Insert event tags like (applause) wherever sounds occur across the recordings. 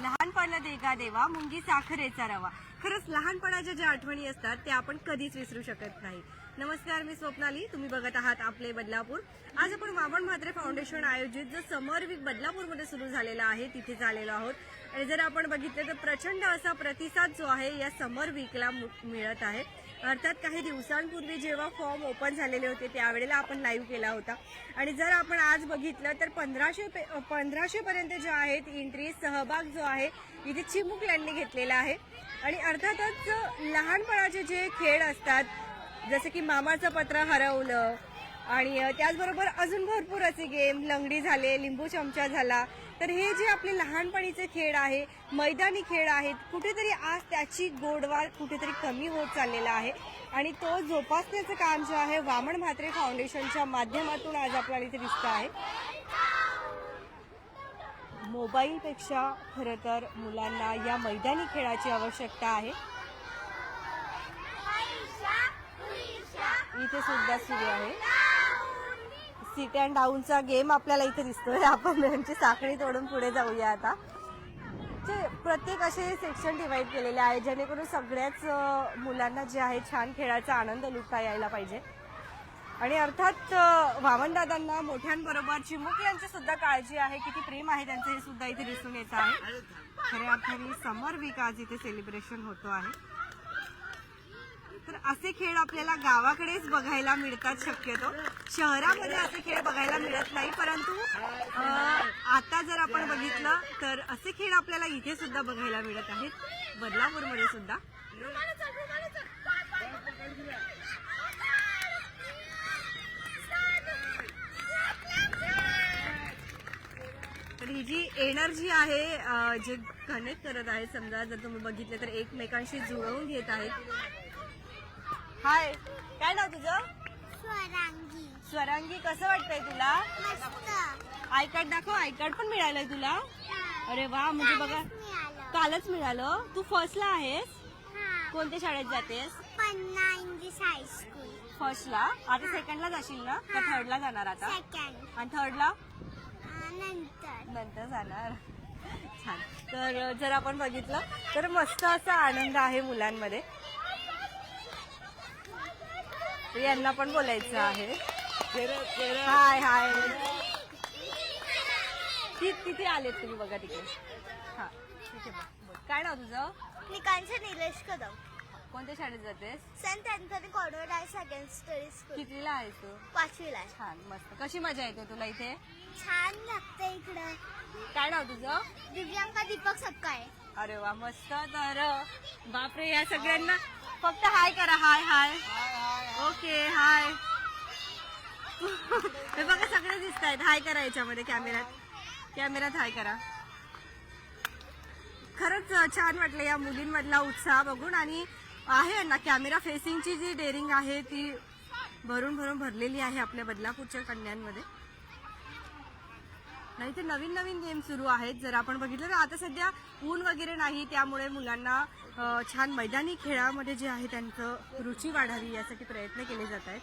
लहानपणा देगा देवा मुंगी साखरेचा रवा. खरंच लहानपणाच्या ज्या आठवणी असतात त्या आपण कधीच विसरू शकत नाही. नमस्कार मी स्वप्नाली. तुम्ही बघत आहात आपले बदलापूर. आज आपण मामण म्हात्रे फाउंडेशन आयोजित जो समर वीक बदलापूरमध्ये सुरू झालेला आहे तिथे झालेलो आहोत. आणि जर आपण बघितलं तर प्रचंड असा प्रतिसाद जो आहे या समर वीकला मु- मिळत आहे. अर्थात काही दिवसांपूर्वी जेव्हा फॉर्म ओपन झालेले होते त्यावेळेला आपण लाईव्ह केला होता. आणि जर आपण आज बघितलं तर पंधराशे पे पंधराशेपर्यंत जे आहेत एंट्री सहभाग जो आहे इथे चिमुक यांनी घेतलेला आहे. आणि अर्थातच लहानपणाचे जे खेळ असतात जसं की मामाचं पत्र हरवलं आणि त्याचबरोबर अजून भरपूर असे गेम लंगडी झाले लिंबू चमचा झाला तर हे जे आपले लहानपणीचे खेळ आहे मैदानी खेळ आहेत कुठेतरी आज त्याची गोडवा कुठेतरी कमी होत चाललेला आहे. आणि तो जोपासण्याचं काम जे आहे वामन म्हात्रे फाउंडेशनच्या माध्यमातून आज आपल्याला इथे दिसतं आहे. मोबाईलपेक्षा खरं तर मुलांना या मैदानी खेळाची आवश्यकता आहे. इथे सुद्धा सुरू आहे. सीट अँड डाऊनचा गेम आपल्याला इथे दिसतोय. आपण यांची साखळी तोडून पुढे जाऊया आता. जे प्रत्येक असे सेक्शन डिवाईड केलेले आहे जेणेकरून सगळ्याच मुलांना जे आहे छान खेळाचा आनंद लुटता यायला पाहिजे. आणि अर्थात वामनदादांना मोठ्यांबरोबर चिमुक यांची सुद्धा काळजी आहे. किती प्रेम आहे त्यांचं हे सुद्धा इथे दिसून येत आहे. खऱ्या अर्थाने समर वीक आज इथे सेलिब्रेशन होतो आहे. तर असे खेळ आपल्याला गावाकडेच बघायला मिळतात शक्यतो. शहरामध्ये असे खेळ बघायला मिळत नाही परंतु आता जर आपण बघितलं तर असे खेळ आपल्याला इथे सुद्धा बघायला मिळत आहेत. बदलापूरमध्ये सुद्धा. तर ही जी एनर्जी आहे जे कनेक्ट करत आहे समजा जर तुम्ही बघितलं तर एकमेकांशी जुळवून घेत आहेत. हाय. काय नाव तुझं? स्वरांगी. स्वरांगी कसं वाटतंय तुला? आय कार्ड दाखव आय कार्ड पण मिळालंय तुला. अरे वा म्हणजे बघा कालच मिळालं. तू फर्स्टला आहेस. हा. कोणत्या शाळेत जातेस? पन्ना इंग्लिश हायस्कूल फर्स्टला आता सेकंडला जाशील ना? का हा. थर्डला जाणार आता. सेकंड आणि थर्डला नंतर. नंतर जाणार. छान. तर जर आपण बघितलं तर मस्त असा आनंद आहे मुलांमध्ये. तर यांना पण बोलायचं आहे. हाय हाय. ति- तिथे आलेत तुम्ही बघा तिकडे? हा तिथे. काय नाव तुझं? मी कांचन निलेश कदम. कोणत्या शाळेत जातेस? Saint Anthony convent high secondary school कितवीला आहेस तू? पाचवीला आहे. छान मस्त. कशी मजा येते तुला इथे? छान लागतं इकडं. काय नाव तुझं? दिव्यांका दीपक सपकाळे अरे वा मस्त. तर बापरे या सगळ्यांना फक्त हाय करा. हाय. हाय. ओके हाय हे बघा सगळे दिसत आहेत हाय करा याच्यामध्ये कॅमेऱ्यात कॅमेऱ्यात हाय करा. खरंच छान वाटलं या मुलींमधला उत्साह बघून. आणि आहे ना कॅमेरा फेसिंगची जी डेअरिंग आहे ती भरून भरून भरलेली आहे आपल्या बदलापूरच्या कन्यांमध्ये. नाही तर नवीन नवीन गेम सुरू आहेत. जर आपण बघितलं तर आता सध्या ऊन वगैरे नाही त्यामुळे मुलांना छान मैदानी खेळामध्ये जे आहे त्यांचं रुची वाढावी यासाठी प्रयत्न केले जात आहेत.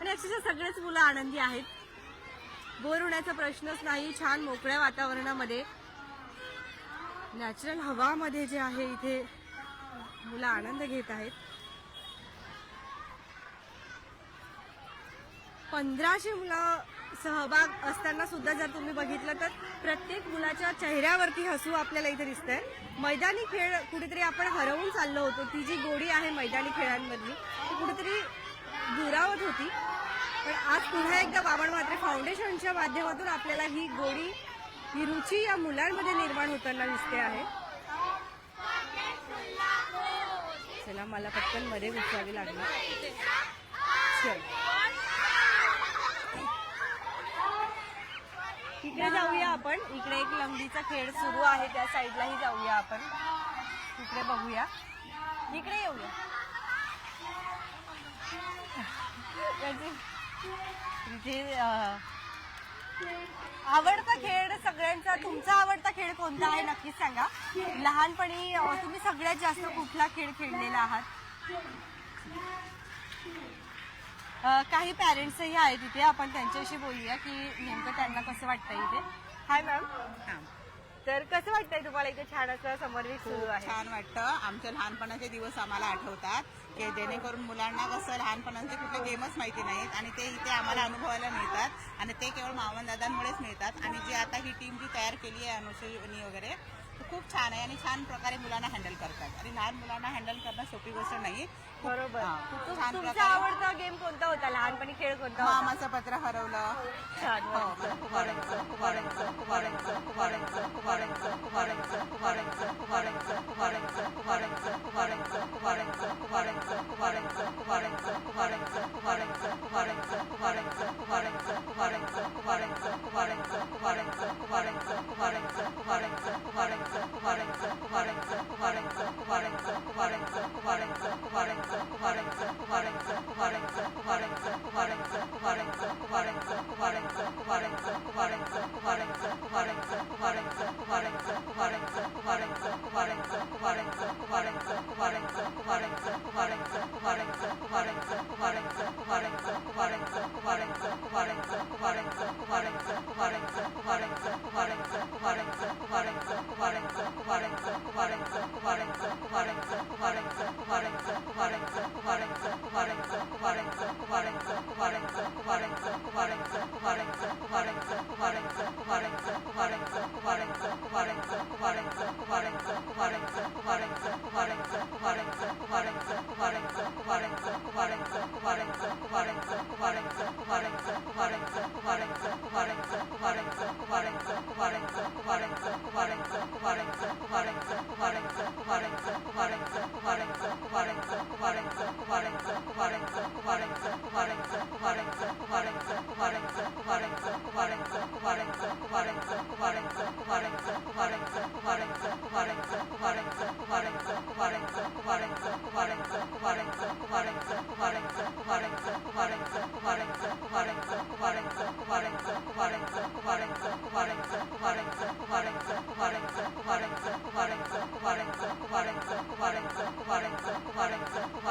आणि अक्षरशः सगळेच मुलं आनंदी आहेत. बोर होण्याचा प्रश्नच नाही छान मोकळ्या वातावरणामध्ये. नॅचरल हवामध्ये जे आहे इथे मुलं आनंद घेत आहेत. पंधराशे मुलं सहभाग असताना सुद्धा जर तुम्ही बघितलं तर प्रत्येक मुलाच्या चेहऱ्यावरती हसू आपल्याला इथे दिसतंय. मैदानी खेळ कुठेतरी आपण हरवून चाललो होतो. ती जी गोडी आहे मैदानी खेळांमधली ती कुठेतरी दुरावत होती. पण आज पुन्हा एकदा बाबण मात्रे फाउंडेशनच्या माध्यमातून आपल्याला ही गोडी ही रुची या मुलांमध्ये निर्माण होताना दिसते आहे. चला मला पटकनमध्ये घुसवावी लागली चल. इकडे जाऊया आपण. इकडे एक लंगडीचा खेळ सुरू आहे. त्या साईडलाही जाऊया आपण. इकडे बघूया. इकडे येऊया. इथे आवडता खेळ सगळ्यांचा तुमचा आवडता खेळ कोणता आहे नक्कीच सांगा. लहानपणी तुम्ही सगळ्यात जास्त कुठला खेळ खेळलेला आहात? काही पॅरेंट्सही आहेत इथे आपण त्यांच्याशी बोलूया की नेमकं त्यांना कसं वाटतंय इथे. हाय मॅम तर कसं वाटतंय तुम्हाला इथे छान असं समर वीक सुरू आहे? छान वाटतं. आमच्या लहानपणाचे दिवस आम्हाला आठवतात की जेणेकरून मुलांना कसं लहानपणाचे कुठले गेमच माहिती नाहीत आणि ते इथे आम्हाला अनुभवायला मिळतात आणि ते केवळ मामनदादांमुळेच मिळतात. आणि जी आता ही टीम जी तयार केली आहे अनुषनी वगैरे खूप छान आहे आणि छान प्रकारे मुलांना हँडल करतात. आणि लहान मुलांना हँडल करणं सोपी गोष्ट नाही. बरोबर. खूप तुमचा आवडता गेम कोणता होता? लहानपणी खेळ कोणता होता? मामाचं पत्र हरवलं. छान हो, मला खूप आवडायचं, मला खूप आवडायचं, मला खूप खूप ホバレンズホバレンズホバレンズ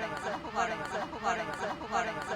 Valencia, Valencia, Valencia, Valencia.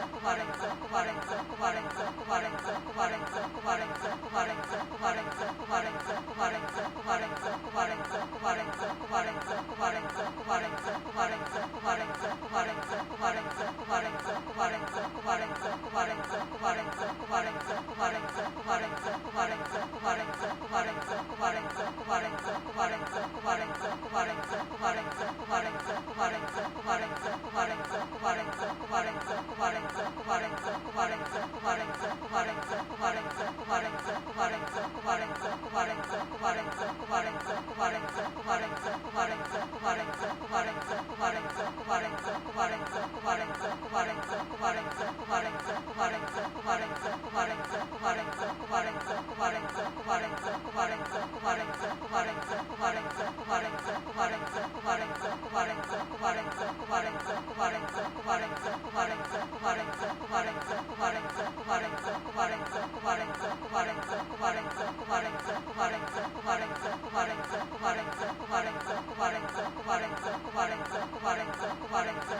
ほれんぞほんぞ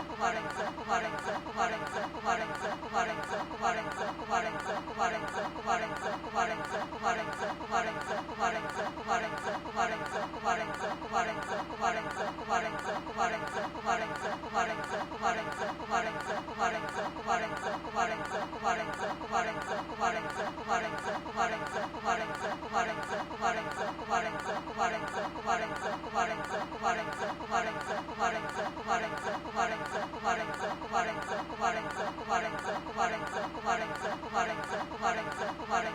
করেন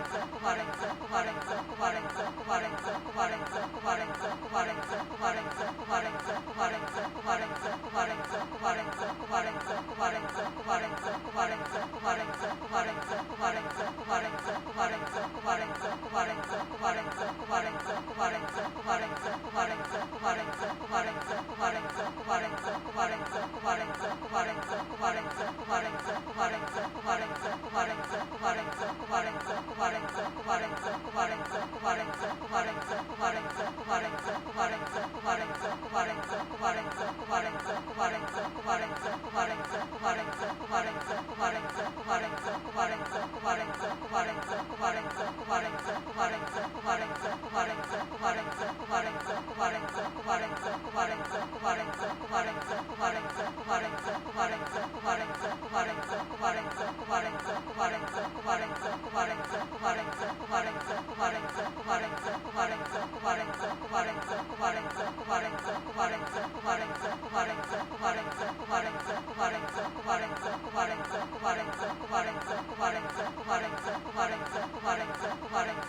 பாடுங்க சிறப்பு பாடுங்க சிறப்பு பாடுங்க சிறப்பு பாடுங்க Parents, parents, parents, parents, parents, parents, parents.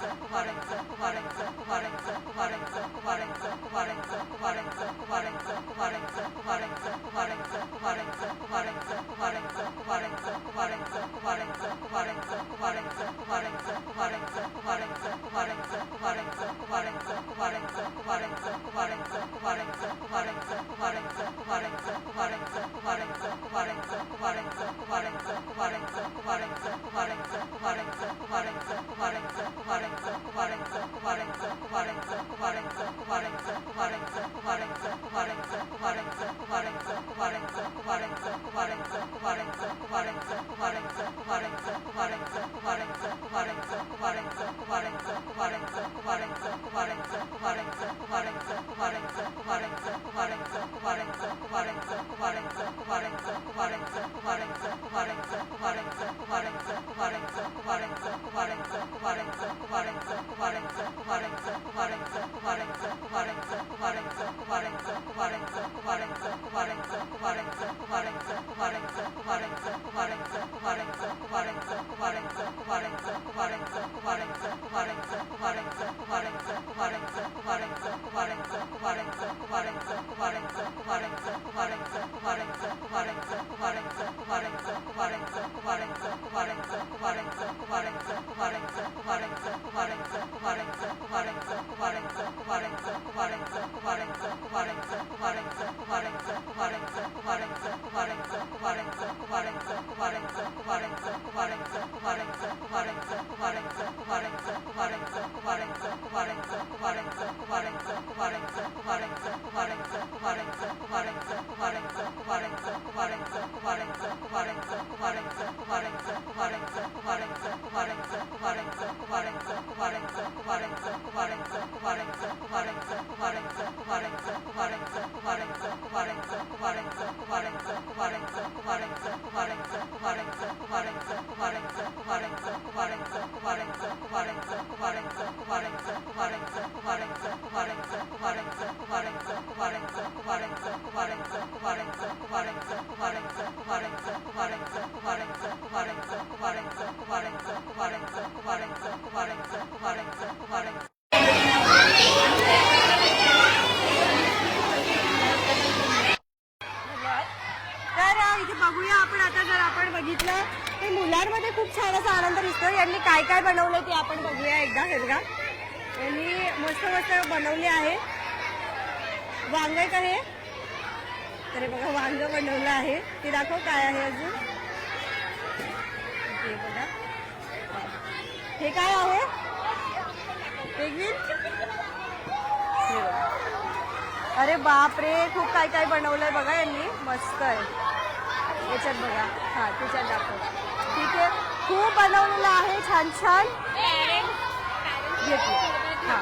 憧れバレ憧れコバレンスのココバレンスのココバレンス。のコ बघूया आपण आता जर आपण बघितलं ते मुलांमध्ये खूप छान असा आनंद दिसतो यांनी काय काय बनवलं ते आपण बघूया एकदा हे बघा. यांनी मस्त मस्त बनवले आहे. वांग आहे. का हे तर बघा वांग बनवलं आहे. ते दाखव काय आहे अजून. हे बघा. हे काय आहे? अरे बाप रे खूप काय काय बनवलंय बघा यांनी. मस्त आहे. याच्यात बघा. हा त्याच्यात दाखव. ठीक आहे? खूप बनवलेलं आहे. छान छान. घेतो हा.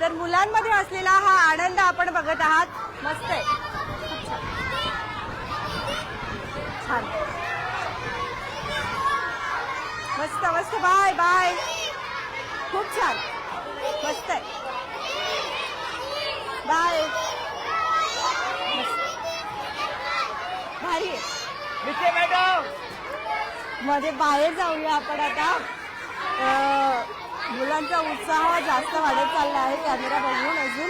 तर मुलांमध्ये असलेला हा आनंद आपण बघत आहात. मस्त आहे. छान. मस्त मस्त. Bye bye. खूप छान मस्त आहे बाय. भारी आहे मध्ये बाहेर जाऊया आपण आता. मुलांचा उत्साह जास्त वाढत चालला आहे कॅमेरा बघून अजून.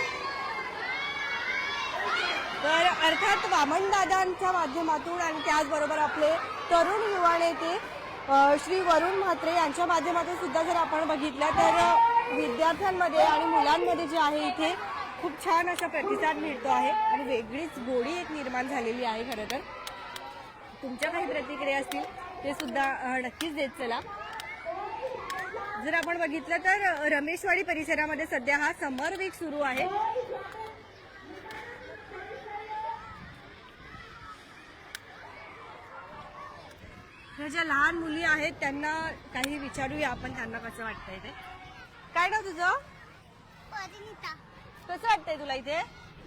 तर अर्थात वामनदादांच्या माध्यमातून आणि त्याचबरोबर आपले तरुण युवा नेते श्री वरुण म्हात्रे यांच्या माध्यमातून सुद्धा जर आपण बघितलं तर विद्यार्थ्यांमध्ये आणि मुलांमध्ये जे आहे इथे खूप छान असा प्रतिसाद मिळतो आहे आणि वेगळीच गोडी एक निर्माण झालेली आहे खरं तर. तुमच्या काही प्रतिक्रिया असतील ते सुद्धा नक्कीच देत चला. जर आपण बघितलं तर रमेशवाडी परिसरामध्ये सध्या हा समर वीक सुरू आहे. ज्या लहान मुली आहेत त्यांना काही विचारूया आपण त्यांना कसं वाटतंय ते. काय ना तुझं? परिणिता कसं वाटतंय तुला इथे?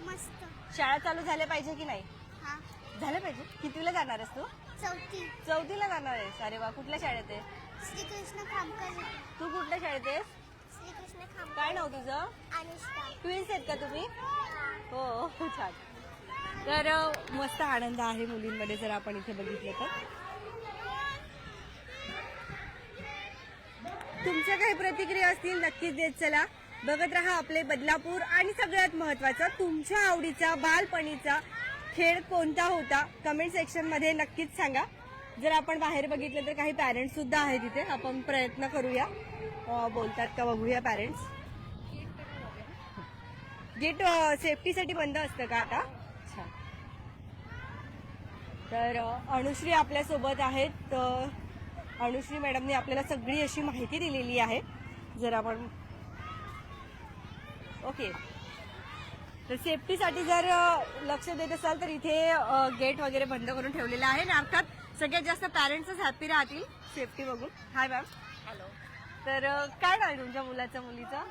मस्त. शाळा चालू झाल्या पाहिजे की नाही? हा. झाल्या पाहिजे. कितवीला जाणार आहेस तू? चौथी. चौथीला जाणार आहेस. अरे वा कुठल्या शाळेत आहे श्रीकृष्ण खामकर तू कुठल्या शाळेत आहेस? श्रीकृष्ण खामकर. काय नाव तुझं? अनुष्का. ट्विन्स आहेत का तुम्ही? हो. हो, छान. तर अ, मस्त आनंद आहे मुलींमध्ये जर आपण इथे बघितलं तर. तुमच्या काही प्रतिक्रिया असतील नक्कीच देत चला. बघत राहा आपले बदलापूर आणि सगळ्यात महत्त्वाचा तुमच्या आवडीचा बालपणीचा खेळ कोणता होता? कमेंट सेक्शनमध्ये नक्कीच सांगा. जर आपण बाहेर बघितलं तर काही पॅरेंट्स सुद्धा आहेत तिथे आपण प्रयत्न करूया. बोलतात का बघूया पॅरेंट्स गेट सेफ्टीसाठी बंद असतं का आता? अच्छा. तर अनुश्री आपल्यासोबत आहेत. अनुश्री मॅडमने आपल्याला सगळी अशी माहिती दिलेली आहे. जर आपण ओके. तर सेफ्टीसाठी जर लक्ष देत असाल तर इथे गेट वगैरे बंद करून ठेवलेलं आहे. आणि अर्थात सगळ्यात जास्त पॅरेंट्सच हॅपी राहतील सेफ्टी बघून. हाय मॅम हॅलो तर काय नाव आहे तुमच्या मुलाचं मुलीचं?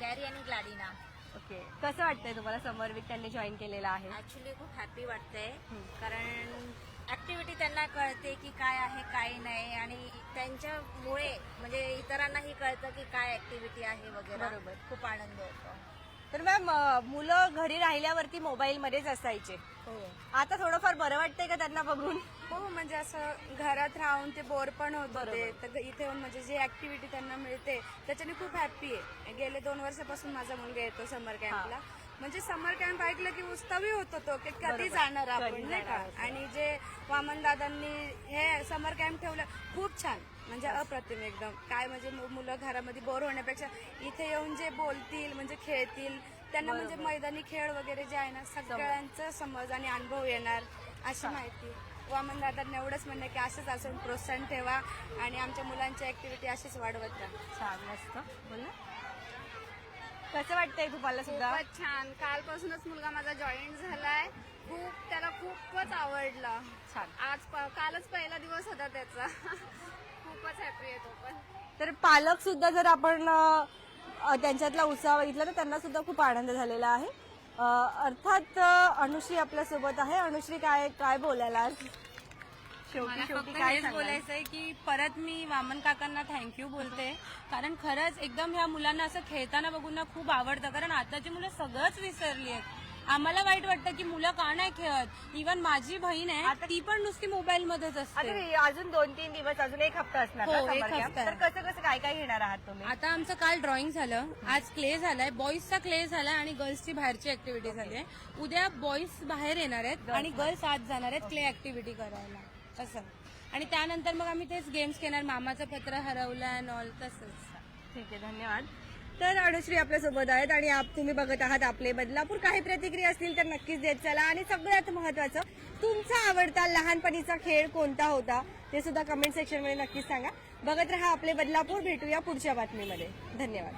गॅरी आणि ग्लाडिना. ओके. कसं वाटतंय तुम्हाला समर वीक त्यांनी जॉईन केलेला आहे? ऍक्च्युली खूप हॅपी वाटतंय. कारण ऍक्टिव्हिटी त्यांना कळते की काय आहे काय नाही. आणि त्यांच्यामुळे म्हणजे इतरांनाही कळतं की काय ऍक्टिव्हिटी आहे वगैरे. बरोबर. खूप आनंद होतो. तर मॅम अ, मुलं घरी राहिल्यावरती मोबाईल मध्येच असायचे आता थोडंफार बरं वाटतंय का त्यांना बघून? हो म्हणजे असं घरात राहून ते बोर पण होत होते. तर इथे येऊन म्हणजे जी ऍक्टिव्हिटी त्यांना मिळते त्याच्याने खूप हॅप्पी आहे. गेले दोन वर्षापासून माझा मुलगा येतो समर कॅम्पला म्हणजे समर कॅम्प ऐकलं की उत्सवी होत होतो की कधी. जाणार आपण नाही का. आणि जे वामन दादांनी हे समर कॅम्प ठेवलं खूप छान. म्हणजे अप्रतिम एकदम. काय म्हणजे मुलं घरामध्ये बोर होण्यापेक्षा इथे येऊन जे बोलतील म्हणजे खेळतील त्यांना म्हणजे मैदानी खेळ वगैरे जे आहे ना सगळ्यांचं समज आणि अनुभव येणार अशी माहिती. वामन दादांना एवढंच म्हणणं की असंच असून प्रोत्साहन ठेवा आणि आमच्या मुलांची ऍक्टिव्हिटी अशीच वाढवत राहा. बोल. कसं वाटतंय तुम्हाला सुद्धा? खूपच छान. कालपासूनच मुलगा माझा जॉईन झालाय. खूप त्याला खूपच आवडलं. छान. आज प- कालच पहिला दिवस होता त्याचा. (laughs) खूपच हॅपी आहे तो पण. तर पालक सुद्धा जर आपण अ, त्यांच्यातला उत्साह बघितला तर त्यांना सुद्धा खूप आनंद झालेला आहे. अ, अर्थात अ, अनुश्री आपल्यासोबत आहे. अनुश्री काय काय बोलायला? आज? शेवटी मला शेवटी फक्त काय हेच सांगाल? बोलायचं आहे की परत मी वामन काकांना थँक्यू बोलते. कारण खरंच एकदम ह्या मुलांना असं खेळताना बघून ना खूप आवडतं. कारण आताची मुलं सगळंच विसरली आहेत. आम्हाला वाईट वाटतं की मुलं का नाही खेळत? इवन माझी बहीण आहे ती पण नुसती मोबाईल मध्येच आता असते हे अजून दोन तीन दिवस अजून एक हप्ता असणार हो, ना एक camp? हफ्ता. तर कसं कसं काय काय घेणार आहात तुम्ही? आता आमचं काल ड्रॉइंग झालं. आज क्ले झालाय. बॉईजचा क्ले झालाय आणि गर्ल्सची बाहेरची ऍक्टिव्हिटी झाली आहे उद्या बॉईज बाहेर येणार आहेत आणि गर्ल्स आत जाणार आहेत क्ले ऍक्टिव्हिटी करायला. असं आणि त्यानंतर मग आम्ही तेच गेम्स घेणार मामाचं पत्र हरवलं अँड ऑल तसंच. ठीक आहे धन्यवाद. तर अनुश्री आपल्यासोबत आहेत आणि आप तुम्ही बघत आहात आपले बदलापूर. काही प्रतिक्रिया असतील तर नक्कीच देत चला. आणि सगळ्यात महत्वाचं तुमचा आवडता लहानपणीचा खेळ कोणता होता? ते सुद्धा कमेंट सेक्शनमध्ये नक्कीच सांगा. बघत राहा आपले बदलापूर. भेटूया पुढच्या बातमीमध्ये. धन्यवाद.